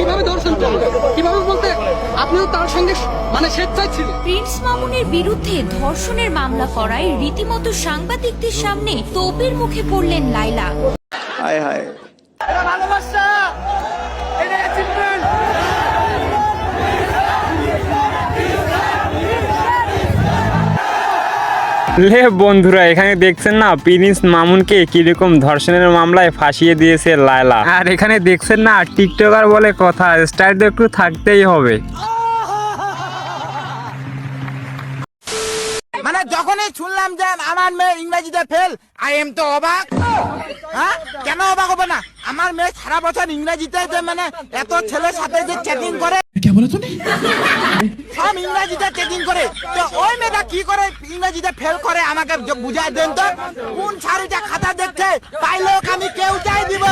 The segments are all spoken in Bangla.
কীভাবে দর্শন করল? কীভাবে বলতে আপনিও তার সঙ্গে মানে স্বেচ্ছায় ছিলেন? প্রিন্স মামুনের বিরুদ্ধে ধর্ষণের মামলা করায় রীতিমতো সাংবাদিকদের সামনে তোপের মুখে পড়লেন লাইলা হায় হায়। লে বন্ধুরা, এখানে দেখছেন না, প্রিন্স মামুনকে কীরকম ধর্ষণের মামলায় ফাঁসিয়ে দিয়েছে লায়লা। আর এখানে দেখছেন না, টিকটকার বলে কথা, স্টাইল তো একটু থাকতেই হবে। মানে যখনই শুনলাম যে আমার মেয়ে ইংরেজিতে ফেল আই এম তো অবাক। হ্যাঁ? কেন অবাক হবে না? আমার মেয়ে সারা বছর ইংরেজিতে যে মানে এত ছেলের সাথে যে চ্যাটিং করে। সব ইংরেজিতে চ্যাটিং করে। তো ওই মেয়েটা কি করে ইংরেজিতে ফেল করে আমাকে বুঝাই দেন তো? কোন শাড়িটা খাতা দেখছে? পাইলে ওকে আমি কেউ চাই দিব।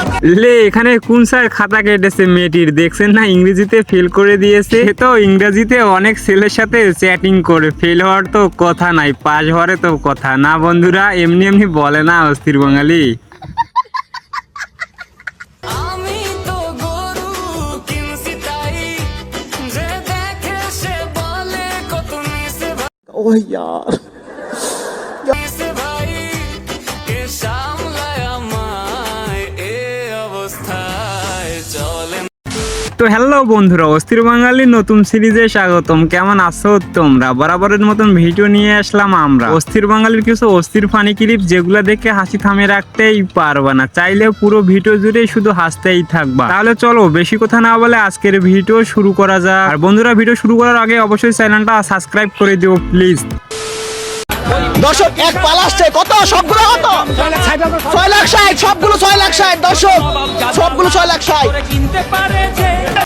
লে এখানে কোন স্যার খাতা কেটেছে মেয়েটির? দেখছেন না ইংরেজিতে ফেল করে দিয়েছে। সে তো ইংরেজিতে অনেক ছেলের সাথে চ্যাটিং করে। ফেল হওয়ার তো কথা নাই পাস হওয়ারে তো কথা। না বন্ধুরা এমনি এমনি বলে না অস্থির বাঙালি। 哎呀！তো হ্যালো বন্ধুরা, অস্থির বাঙালির নতুন সিরিজে স্বাগতম। কেমন আছো তোমরা? বরাবরের মতন ভিডিও নিয়ে আসলাম আমরা। অস্থির বাঙালির কিছু অস্থির ফানি ক্লিপ যেগুলো দেখে হাসি থামে রাখতেই পারবা না। চাইলে পুরো ভিডিও জুড়ে শুধু হাসতেই থাকবা। তাহলে চলো, বেশি কথা না বলে আজকের ভিডিও শুরু করা যাক। আর বন্ধুরা ভিডিও শুরু করার আগে অবশ্যই চ্যানেলটা সাবস্ক্রাইব করে দিও প্লিজ দর্শক এক পাল আসছে। কত? সবগুলো কত? ছয় লাখ ষাট সবগুলো ছয় লাখ ষাট। দর্শক সবগুলো ছয় লাখ ষাট।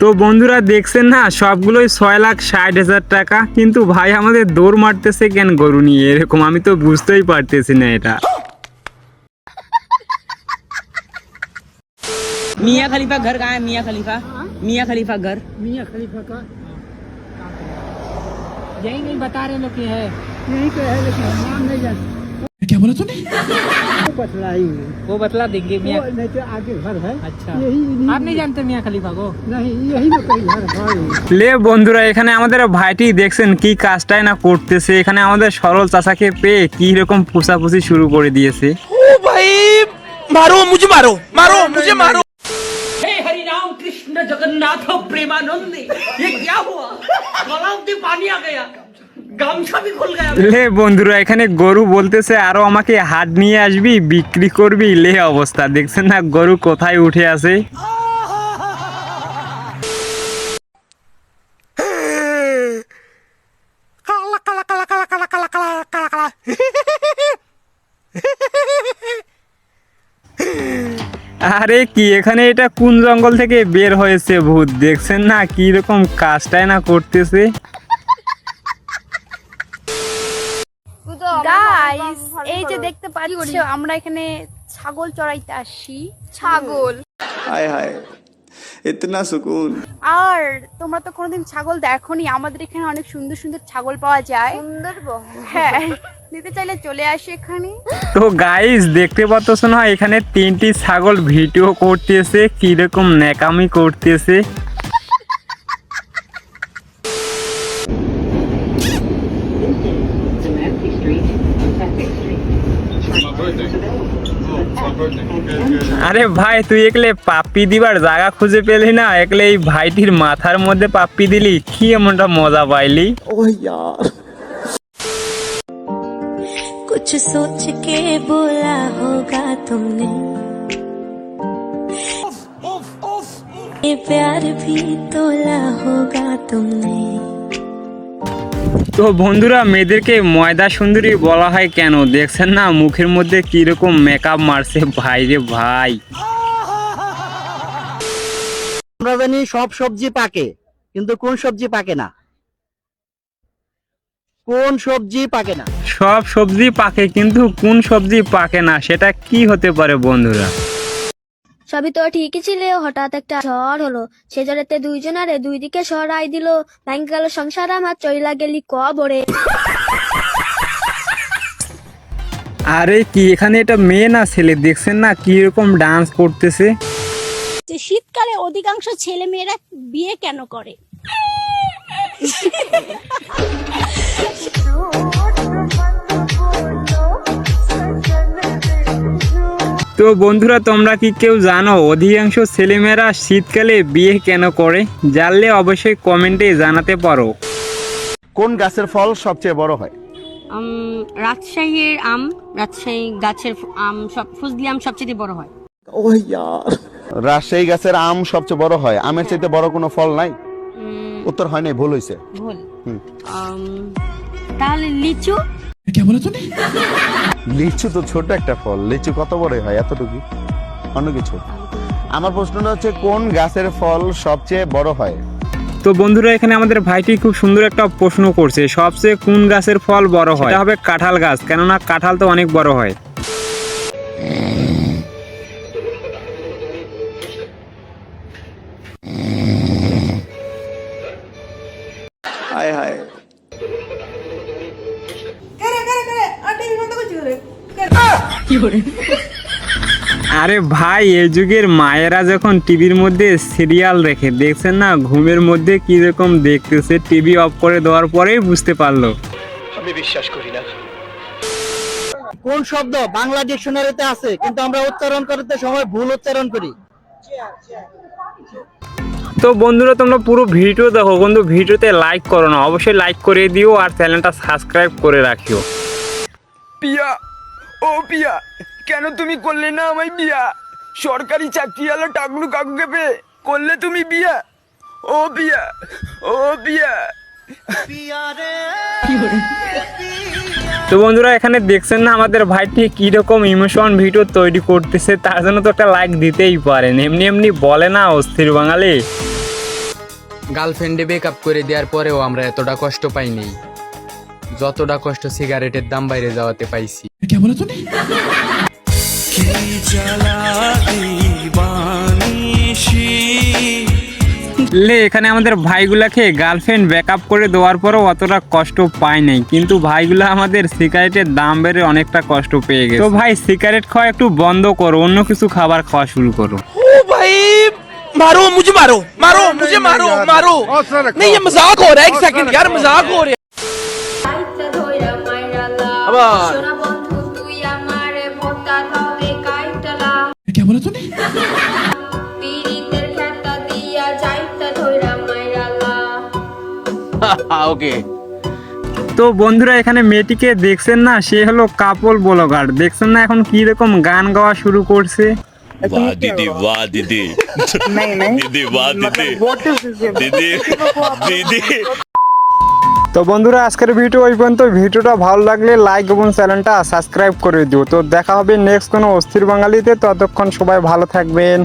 তো বন্ধুরা দেখছেন না? সবগুলোই ছয় লাখ ষাট হাজার টাকা। কিন্তু ভাই আমাদের দৌড় মারতেছে কেন গরু নিয়ে? এরকম আমি তো বুঝতেই পারতেছি না এটা। মিয়া খলিফা ঘর কাহা মিয়া খলিফা। হ্যাঁ? মিয়া খলিফা ঘর। মিয়া খলিফা কা यही नहीं बता रहे लोग कि है यही तो है लेकिन हम नाम नहीं जानते क्या बोला तूने वो बतला ही वो बतला देंगे मियाँ वो नहीं तो आगे घर है अच्छा यही आप नहीं जानते मियाँ खलीफा को नहीं यही तो कहीं घर है লে বন্ধুরা এখানে আমাদের ভাইটি দেখছেন কি কাজটাই না করতেছে এখানে আমাদের সরল চাচাকে পেয়ে কি রকম পুষাপুষি শুরু করে দিয়েছে ও ভাই মারো মুঝে মারো মারো মুঝে মারো हे हरि राम कृष्ण जगन्नाथ प्रेमानंद ये क्या हुआ गलाव में पानी आ गया गामछा भी खुल गया লে বন্ধুরা এখানে গরু বলতেছে আরো আমাকে হাট নিয়ে আসবি বিক্রি করবি লে অবস্থা দেখছেন না গরু কোথায় উঠে আছে আরে কি এখানে এটা কোন জঙ্গল থেকে বের হয়েছে ভূত? দেখছেন না কি রকম কাজটাই না করতেছে? গাইস এই যে দেখতে পাচ্ছ আমরা এখানে ছাগল চড়াইতে আসি। ছাগল। হায় হায়। ইতনা সুকুন আর তোমরা তো কোনোদিন ছাগল দেখোনি আমাদের এখানে অনেক সুন্দর সুন্দর ছাগল পাওয়া যায়। সুন্দর হ্যাঁ নিতে চাইলে চলে আসি এখানে। তো গাইস দেখতে পাচ্ছ না এখানে তিনটি ছাগল ভিডিও করতেছে কীরকম ন্যাকামি করতেছে। আরে ভাই তুই একলে পাপ্পি দিবার জায়গা খুঁজে পেলি না একলে এই ভাইটির মাথার মধ্যে পাপ্পি দিলি কি এমনটা মজা পাইলি ওহ ইয়ার कुछ सोच के बोला होगा तुमने ये प्यार भी तोला होगा तुमने তো বন্ধুরা মেয়েদেরকে ময়দা সুন্দরী বলা হয় কেন? দেখছেন না মুখের মধ্যে কীরকম মেকআপ মারছে? ভাই রে ভাই। আমরা জানি সব সবজি পাকে কিন্তু কোন সবজি পাকে না? কোন সবজি পাকে না? সব সবজি পাকে কিন্তু কোন সবজি পাকে না সেটা কি হতে পারে বন্ধুরা? সবই তো ঠিকই ছিল। হঠাৎ একটা ঝড় হলো। সে ঝড়েতে দুইজনারে দুই দিকে সরাই দিল। ভাঙ্গ গেল সংসার আমার চইলা গেলি ক বড়ে আরে কি এখানে এটা মেয়ে না ছেলে দেখছেন না কি রকম ডান্স করতেছে? যে শীতকালে অধিকাংশ ছেলে মেয়েরা বিয়ে কেন করে? তো বন্ধুরা তোমরা কি কেউ জানো অধিকাংশ ছেলেমেয়েরা শীতকালে বিয়ে কেন করে? জানলে অবশ্যই কমেন্টে জানাতে পারো। কোন গাছের ফল সবচেয়ে বড় হয়? রাজশাহীর আম রাজশাহী গাছের আম সব ফজলি আম সবচেয়ে বড় হয়। ও রাজশাহী গাছের আম সবচেয়ে বড় হয়? আমের চাইতে বড় কোনো ফল নাই? উত্তর হয় নাই ভুল হয়েছে ভুল। তাহলে লিচু? क्या बोला तूने লিচু তো ছোট একটা ফল লিচু কত বড় হয় এতটুকু অন্য কিছু আমার প্রশ্নটা হচ্ছে কোন গাছের ফল সবচেয়ে বড় হয় তো বন্ধুরা এখানে আমাদের ভাইটি খুব সুন্দর একটা প্রশ্ন করছে সবচেয়ে কোন গাছের ফল বড় হয় এটা হবে কাঁঠাল গাছ কেননা কাঁঠাল তো অনেক বড় হয় আরে ভাই এই যুগের মায়েরা যখন টিভির মধ্যে সিরিয়াল দেখে দেখছেন না? ঘুমের মধ্যে কি রকম দেখতেছে টিভি অফ করে দেওয়ার পরেই বুঝতে পারল। আমি বিশ্বাস করি না। কোন শব্দ বাংলা ডিকশনারিতে আছে কিন্তু আমরা উচ্চারণ করতে সময় ভুল উচ্চারণ করি। তো বন্ধুরা তোমরা পুরো ভিডিও দেখো। বন্ধু ভিডিওতে লাইক করো না। অবশ্যই লাইক করে দিও আর চ্যানেলটা সাবস্ক্রাইব করে রাখিও। পিয়া। ও পিয়া কেন তুমি করলে না আমায় বিয়া? সরকারি চাকরি আলো টাকলু কাকুকে পেয়ে করলে তুমি বিয়া? ও পিয়া ও পিয়া। তো বন্ধুরা এখানে দেখছেন না আমাদের ভাইটি কি রকম ইমোশন ভিডিও তৈরি করতেছে তার জন্য তো একটা লাইক দিতেই পারেন। এমনি এমনি বলে না অস্থির বাঙালি। গার্লফ্রেন্ডে ব্রেকআপ করে দেওয়ার পরেও আমরা এতটা কষ্ট পাইনি। যতটা কষ্ট সিগারেটের দাম বাইরে যাওয়াতে পাইছি क्या बोला तूने লে এখানে আমাদের ভাইগুলাকে গার্লফ্রেন্ড ব্যাকআপ করে দেওয়ার পরও অতটা কষ্ট পায় নাই কিন্তু ভাইগুলা আমাদের সিগারেটের দাম বেড়ে অনেকটা কষ্ট পেয়ে গেছে তো ভাই সিগারেট খাওয়া একটু বন্ধ করো অন্য কিছু খাবার খাওয়া শুরু করো ओ भाई मारो मुझे मारो मारो मुझे मारो मारो नहीं ये मजाक हो रहा है एक सेकंड यार मजाक हो रहा है আবার বন্ধু তুই আমারে ভোতা তবে কাইটালা क्या बोला तूने পীড়িতের খেতা দিয়া যাইতা ধইরা মাইরালা ओके তো বন্ধুরা এখানে মেয়েটিকে দেখছেন না সে হলো কাপল ব্লগার দেখছেন না এখন কি রকম গান গাওয়া শুরু করছে वाह दीदी वाह दीदी दीदी वाह दीदी दीदी दीदी তো বন্ধুরা, আজকের ভিডিও ওই পর্যন্ত ভিডিওটা ভালো লাগলে লাইক এবং চ্যানেলটা সাবস্ক্রাইব করে দিও। তো দেখা হবে নেক্সট কোনো অস্থির বাঙালিতে। ততক্ষণ সবাই ভালো থাকবেন।